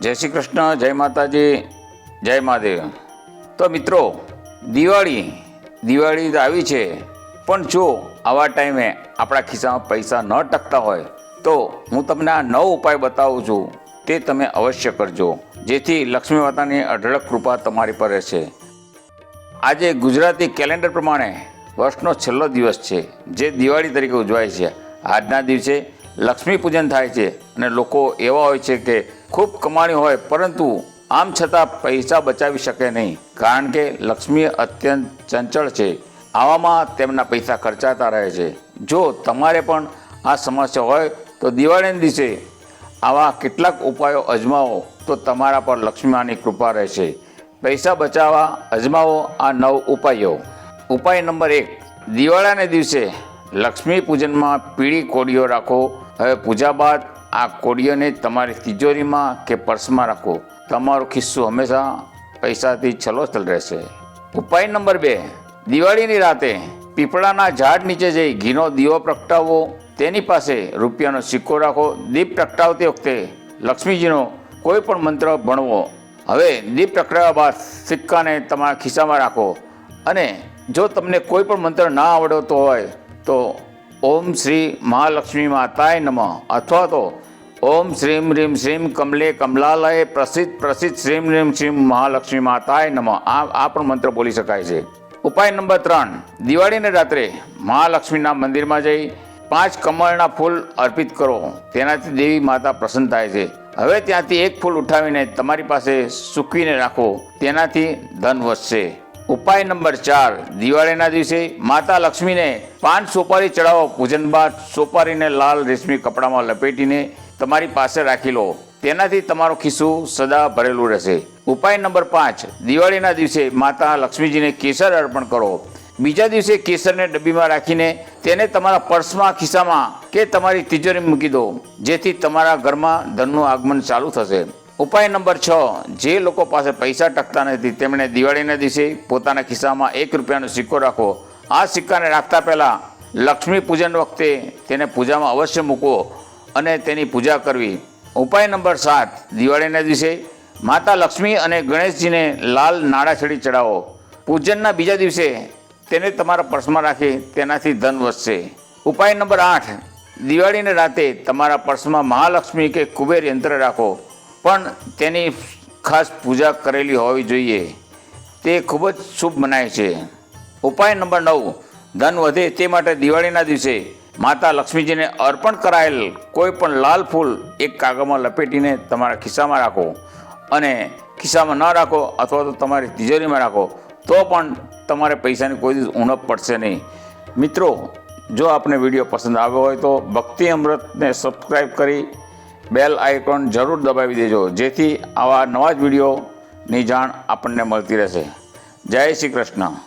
જય શ્રી કૃષ્ણ, જય માતાજી, જય મહાદેવ. તો મિત્રો, દિવાળી દિવાળી તો આવી છે, પણ જો આવા ટાઈમે આપણા ખિસ્સામાં પૈસા ન ટકતા હોય, તો હું તમને આ નવ ઉપાય બતાવું છું, તે તમે અવશ્ય કરજો, જેથી લક્ષ્મી માતાની અઢળક કૃપા તમારી પર રહેશે. આજે ગુજરાતી કેલેન્ડર પ્રમાણે વર્ષનો છેલ્લો દિવસ છે, જે દિવાળી તરીકે ઉજવાય છે. આજના દિવસે લક્ષ્મી પૂજન થાય છે, અને લોકો એવા હોય છે કે ખૂબ કમાણી હોય, પરંતુ આમ છતાં પૈસા બચાવી શકે નહીં, કારણ કે લક્ષ્મી અત્યંત ચંચળ છે. આવામાં તેમના પૈસા ખર્ચાતા રહે છે. જો તમારે પણ આ સમસ્યા હોય, તો દિવાળીના દિવસે આવા કેટલાક ઉપાયો અજમાવો, તો તમારા પર લક્ષ્મીમાની કૃપા રહેશે. પૈસા બચાવવા અજમાવો આ નવ ઉપાયો. ઉપાય નંબર એક, દિવાળાને દિવસે લક્ષ્મી પૂજનમાં પીળી કોડીઓ રાખો. હવે પૂજા બાદ આ કોડીઓને તમારી તિજોરીમાં કે પર્સમાં રાખો. તમારો ખિસ્સો હંમેશા પૈસાથી છલોછલ રહેશે. ઉપાય નંબર બે. દિવાળીની રાતે પીપળાના ઝાડ નીચે જઈ ઘીનો દીવો પ્રગટાવવો તેની પાસે રૂપિયાનો સિક્કો રાખો. દીપ પ્રગટાવતી વખતે લક્ષ્મીજીનો કોઈ પણ મંત્ર ભણવો. હવે દીપ પ્રગટાવ્યા બાદ સિક્કાને તમારા ખિસ્સામાં રાખો. અને જો તમને કોઈ પણ મંત્ર ના આવડતો હોય તો ઓમ શ્રી મહાલક્ષ્મી માતાય નમઃ અથવા તો ઓમ શ્રીમ રીમ શ્રીમ કમલે કમલાલય પ્રસિદ્ધ પ્રસિદ્ધ શ્રીમ રીમ શ્રીમ મહાલક્ષ્મી માતાય નમઃ. આ આ પણ મંત્ર બોલી શકાય છે. ઉપાય નંબર ત્રણ. દિવાળીને રાત્રે મહાલક્ષ્મીના મંદિરમાં જઈ પાંચ કમળના ફૂલ અર્પિત કરો. તેનાથી દેવી માતા પ્રસન્ન થાય છે. હવે ત્યાંથી એક ફૂલ ઉઠાવીને તમારી પાસે સૂકવીને રાખો. તેનાથી ધન વધશે. ઉપાય નંબર ચાર. દિવાળીના દિવસે માતા લક્ષ્મીને પાન સોપારી ચડાવો પૂજન બાદ સોપારીને લાલ રેશમી કપડામાં લપેટીને તમારી પાસે રાખી લો. તેનાથી તમારું ખિસ્સું સદા ભરેલું રહેશે. ઉપાય નંબર પાંચ. દિવાળીના દિવસે માતા લક્ષ્મીજીને કેસર અર્પણ કરો. બીજા દિવસે કેસરને ડબ્બીમાં રાખીને તેને તમારા પર્સમાં, ખિસ્સામાં કે તમારી તિજોરી મૂકી દો, જેથી તમારા ઘરમાં ધનનું આગમન ચાલુ થશે. ઉપાય નંબર છ. જે લોકો પાસે પૈસા ટકતા નથી, તેમણે દિવાળીના દિવસે પોતાના ખિસ્સામાં એક રૂપિયાનો સિક્કો રાખો. આ સિક્કાને રાખતા પહેલાં લક્ષ્મી પૂજન વખતે તેને પૂજામાં અવશ્ય મૂકવો અને તેની પૂજા કરવી. ઉપાય નંબર સાત, દિવાળીના દિવસે માતા લક્ષ્મી અને ગણેશજીને લાલ નાળાછડી ચડાવો પૂજનના બીજા દિવસે તેને તમારા પર્સમાં રાખી તેનાથી ધન વધશે. ઉપાય નંબર આઠ, દિવાળીને રાતે તમારા પર્સમાં મહાલક્ષ્મી કે કુબેર યંત્ર રાખો. પણ તેની ખાસ પૂજા કરેલી હોવી જોઈએ. તે ખૂબ જ શુભ મનાય છે. ઉપાય નંબર નવ, ધન વધે તે માટે દિવાળીના દિવસે માતા લક્ષ્મીજીને અર્પણ કરાયેલ કોઈ પણ લાલ ફૂલ એક કાગળમાં લપેટીને તમારા ખિસ્સામાં રાખો. અને ખિસ્સામાં ન રાખો અથવા તો તમારી તિજોરીમાં રાખો. તો પણ તમારે પૈસાની કોઈ દિવસ ઉણપ પડશે નહીં. મિત્રો, જો આપને વીડિયો પસંદ આવ્યો હોય તો ભક્તિ અમૃતને સબસ્ક્રાઈબ કરી બેલ આઇકોન જરૂર દબાવી દેજો. જેથી આવા નવા જ વિડીયોની જાણ આપણને મળતી રહેશે. જય શ્રી કૃષ્ણ.